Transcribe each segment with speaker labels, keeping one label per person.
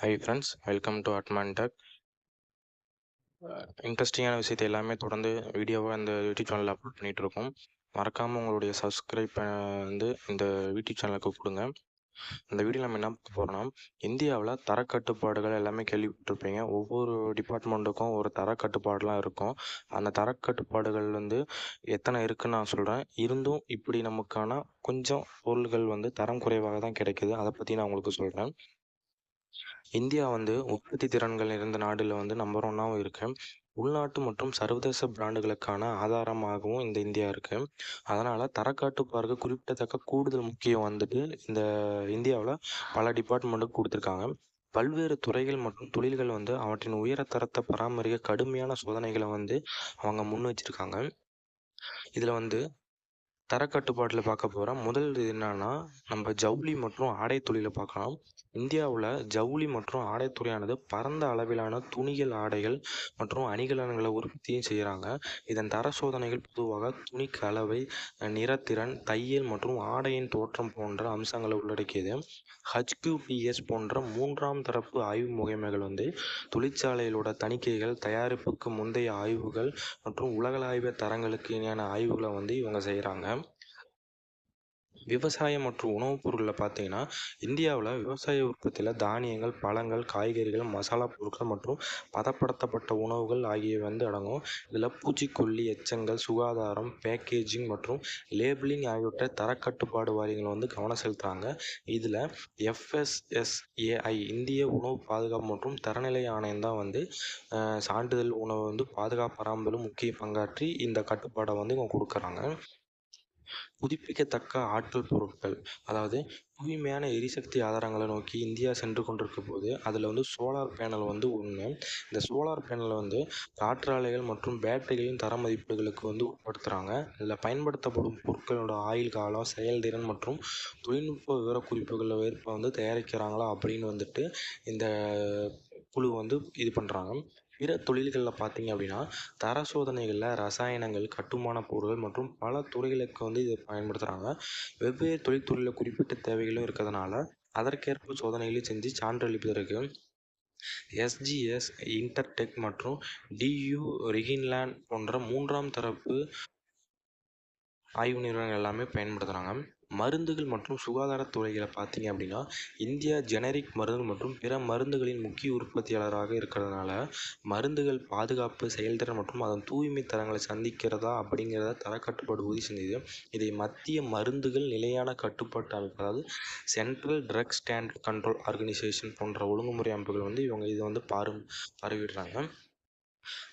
Speaker 1: High friends welcome to அட்மான் tech இன்ட்ரெஸ்டிங்கான விஷயத்தை எல்லாமே தொடர்ந்து வீடியோவாக இந்த யூடியூப் சேனலில் அப்லோட் பண்ணிகிட்டு இருக்கோம். மறக்காமல் உங்களுடைய சப்ஸ்கிரைப் வந்து இந்த யூடியூப் சேனலுக்கு கொடுங்க இந்த வீடியோ நம்ம என்ன பார்க்க போகிறோம்னா இந்தியாவில் தரக்கட்டுப்பாடுகள் எல்லாமே கேள்விப்பட்டிருப்பீங்க. ஒவ்வொரு டிபார்ட்மெண்ட்டுக்கும் ஒரு தரக்கட்டுப்பாடுலாம் இருக்கும். அந்த தரக்கட்டுப்பாடுகள் வந்து எத்தனை இருக்குன்னு நான் சொல்கிறேன் இருந்தும் இப்படி நமக்கான கொஞ்சம் பொருள்கள் வந்து தரம் குறைவாக தான் கிடைக்குது. அதை பற்றி நான் உங்களுக்கு சொல்கிறேன் இந்தியா வந்து உற்பத்தி திறன்கள் நிறைந்த நாடுல வந்து நம்பர் ஒன்னாகவும் இருக்கு. உள்நாட்டு மற்றும் சர்வதேச பிராண்டுகளுக்கான ஆதாரமாகவும் இந்த இந்தியா இருக்கு. அதனால தரக்காட்டுப்பாருக்கு குறிப்பிடத்தக்க கூடுதல் முக்கியம் வந்துட்டு இந்த இந்தியாவில் பல டிபார்ட்மெண்ட்டுக்கு கொடுத்துருக்காங்க. பல்வேறு துறைகள் மற்றும் தொழில்கள் வந்து அவற்றின் உயரத்தரத்தை பராமரிக்க கடுமையான சோதனைகளை வந்து அவங்க முன் வச்சிருக்காங்க. இதில் வந்து தரக்கட்டுப்பாட்டில் பார்க்க போகிறோம் முதல் இது என்னன்னா நம்ம ஜவுளி மற்றும் ஆடை தொழிலை பார்க்கலாம். இந்தியாவில் ஜவுளி மற்றும் ஆடைத்துறையானது பரந்த அளவிலான துணிகள் ஆடைகள் மற்றும் அணிகலன்களை உற்பத்தியும் செய்கிறாங்க இதன் தர சோதனைகள் பொதுவாக துணி கலவை நிறத்திறன் தையல் மற்றும் ஆடையின் தோற்றம் போன்ற அம்சங்களை உள்ளடக்கியது. ஹச்கியூபிஎஸ் போன்ற மூன்றாம் தரப்பு ஆய்வு முகமைகள் வந்து தொழிற்சாலைகளோட தணிக்கைகள் தயாரிப்புக்கு முந்தைய ஆய்வுகள் மற்றும் உலகளாவிய தரங்களுக்கு இணையான ஆய்வுகளை வந்து இவங்க செய்கிறாங்க விவசாயம் மற்றும் உணவுப் பொருளில் பார்த்தீங்கன்னா இந்தியாவில் விவசாய உற்பத்தியில் தானியங்கள் பழங்கள் காய்கறிகள் மசாலா பொருட்கள் மற்றும் பதப்படுத்தப்பட்ட உணவுகள் ஆகியவை வந்து அடங்கும். இதில் பூச்சிக்கொல்லி எச்சங்கள் சுகாதாரம் பேக்கேஜிங் மற்றும் லேபிளிங் ஆகியவற்றை தரக்கட்டுப்பாடு வாரியங்கள் வந்து கவனம் செலுத்துகிறாங்க இதில் எஃப்எஸ்எஸ்ஏஐ இந்திய உணவு பாதுகாப்பு மற்றும் தரநிலை ஆணையம் தான் வந்து சான்றிதழ் உணவு வந்து பாதுகாப்பு பராமரிப்பில் முக்கிய பங்காற்றி இந்த கட்டுப்பாடை வந்து இவங்க கொடுக்குறாங்க. புதுப்பிக்கத்தக்க ஆற்றல் பொருட்கள். அதாவது தூய்மையான எரிசக்தி ஆதாரங்களை நோக்கி இந்தியா சென்று கொண்டிருக்க போது அதில் வந்து சோலார் பேனல் வந்து ஒன்று இந்த சோலார் பேனலை வந்து காற்றாலைகள் மற்றும் பேட்டரிகளின் தர மதிப்புகளுக்கு வந்து உட்படுத்துகிறாங்க இதில் பயன்படுத்தப்படும் பொருட்களோட ஆயுள் காலம் செயல்திறன் மற்றும் தொழில்நுட்ப விவரக்குறிப்புகள் ஏற்ப வந்து தயாரிக்கிறாங்களா அப்படின்னு வந்துட்டு இந்த குழு வந்து இது பண்ணுறாங்க பிற தொழில்களில் பார்த்தீங்க அப்படின்னா தர சோதனைகளில் ரசாயனங்கள் கட்டுமான பொருட்கள் மற்றும் பல துறைகளுக்கு வந்து இதை பயன்படுத்துகிறாங்க வெவ்வேறு தொழில்துறையில் குறிப்பிட்ட தேவைகளும் இருக்கிறதுனால அதற்கேற்ப சோதனைகளையும் செஞ்சு சான்றளிப்பதற்கு எஸ்ஜிஎஸ் இன்டர்டெக் மற்றும் டியூ ரிகின்லேண்ட் போன்ற மூன்றாம் தரப்பு ஆய்வு நிறுவனங்கள் எல்லாமே பயன்படுத்துகிறாங்க மருந்துகள் மற்றும் சுகாதாரத் துறைகளை பார்த்தீங்க அப்படின்னா இந்தியா ஜெனரிக் மருந்து மற்றும் பிற மருந்துகளின் முக்கிய உற்பத்தியாளராக இருக்கிறதுனால மருந்துகள் பாதுகாப்பு செயல்திறன் மற்றும் அதன் தூய்மை தரங்களை சந்திக்கிறதா அப்படிங்கிறத தரக்கட்டுப்பாடு உறுதி செஞ்சது இதை மத்திய மருந்துகள் நிலையான கட்டுப்பாட்டு அமைப்பு அதாவது central drug standard control organisation போன்ற ஒழுங்குமுறை அமைப்புகள் வந்து இவங்க இதை வந்து பாரு பார்வையிடுறாங்க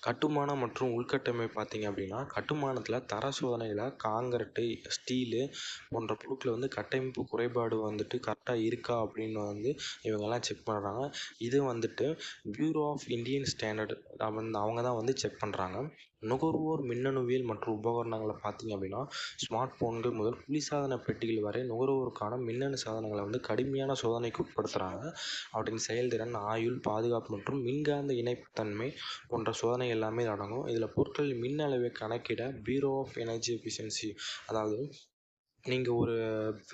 Speaker 1: கட்டுமானம் மற்றும் உள்கட்டமைப்பு பார்த்தீங்க அப்படின்னா கட்டுமானத்தில் தர சோதனையில் காங்கிரட்டு ஸ்டீலு போன்ற பொருட்கள் வந்து கட்டமைப்பு குறைபாடு வந்துட்டு கரெக்டாக இருக்கா அப்படின்னு வந்து இவங்கெல்லாம் செக் பண்ணுறாங்க இது வந்துட்டு பியூரோ ஆஃப் இந்தியன் ஸ்டாண்டர்ட் அவங்க தான் வந்து செக் பண்ணுறாங்க நுகர்வோர் மின்னணுவியல் மற்றும் உபகரணங்களை பார்த்தீங்க அப்படின்னா ஸ்மார்ட் ஃபோன்கள் முதல் குளிர்சாதன பெட்டிகள் வரை நுகர்வோருக்கான மின்னணு சாதனங்களை வந்து கடுமையான சோதனைக்கு உட்படுத்துகிறாங்க அவற்றின் செயல்திறன் ஆயுள் பாதுகாப்பு மற்றும் மின்காந்த இணைப்புத்தன்மை போன்ற சோதனை எல்லாமே நடக்கும். இதில் பொருட்களின் மின் அளவை கணக்கிட பீரோ ஆஃப் எனர்ஜி எஃபிஷியன்சி அதாவது நீங்கள் ஒரு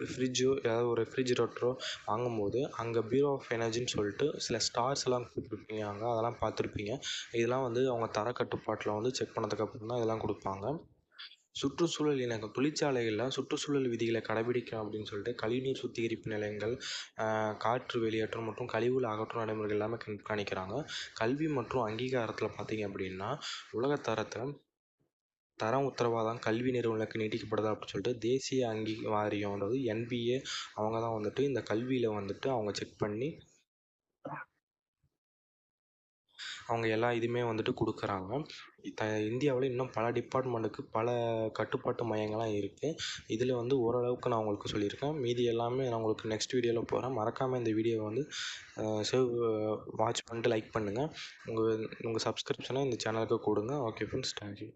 Speaker 1: ஃப்ரிட்ஜோ ஏதாவது ஒரு ரெஃப்ரிஜிரேட்டரோ வாங்கும்போது அங்கே பீரோ ஆஃப் எனர்ஜின்னு சொல்லிட்டு சில ஸ்டார்ஸ் எல்லாம் கொடுத்துருப்பீங்க அங்கே. அதெல்லாம் பார்த்துருப்பீங்க. இதெல்லாம் வந்து அவங்க தரக்கட்டுப்பாட்டில் வந்து செக் பண்ணதுக்கப்புறம் தான் இதெல்லாம் கொடுப்பாங்க. சுற்றுச்சூழல் இணக்கம் தொழிற்சாலைகளில் சுற்றுச்சூழல் விதிகளை கடைபிடிக்கணும் அப்படின்னு சொல்லிட்டு கழிவுநீர் சுத்திகரிப்பு நிலையங்கள் காற்று வெளியேற்றம் மற்றும் கழிவுகள் அகற்றும் நடைமுறைகள் எல்லாமே கண்காணிக்கிறாங்க கல்வி மற்றும் அங்கீகாரத்தில் பார்த்தீங்க அப்படின்னா உலகத்தரத்தை தரம் உத்தரவாதம் கல்வி நிறுவனங்களுக்கு நீட்டிக்கப்படுதா அப்படின்னு சொல்லிட்டு தேசிய அங்கீ வாரியம் என்பிஏ அவங்க தான் வந்துட்டு இந்த கல்வியில் வந்துட்டு அவங்க செக் பண்ணி அவங்க எல்லா இதுவுமே வந்துட்டு கொடுக்குறாங்க. த இந்தியாவில் இன்னும் பல டிபார்ட்மெண்ட்டுக்கு பல கட்டுப்பாட்டு மையங்கள்லாம் இருக்குது இதில் வந்து ஓரளவுக்கு நான் உங்களுக்கு சொல்லியிருக்கேன். மீதி எல்லாமே நான் உங்களுக்கு நெக்ஸ்ட் வீடியோவில் போகிறேன் மறக்காமல் இந்த வீடியோவை வந்து சேவ் வாட்ச் பண்ணிட்டு லைக் பண்ணுங்கள் உங்கள் உங்கள் சப்ஸ்கிரிப்ஷனை இந்த சேனலுக்கு கொடுங்க. Okay friends thank you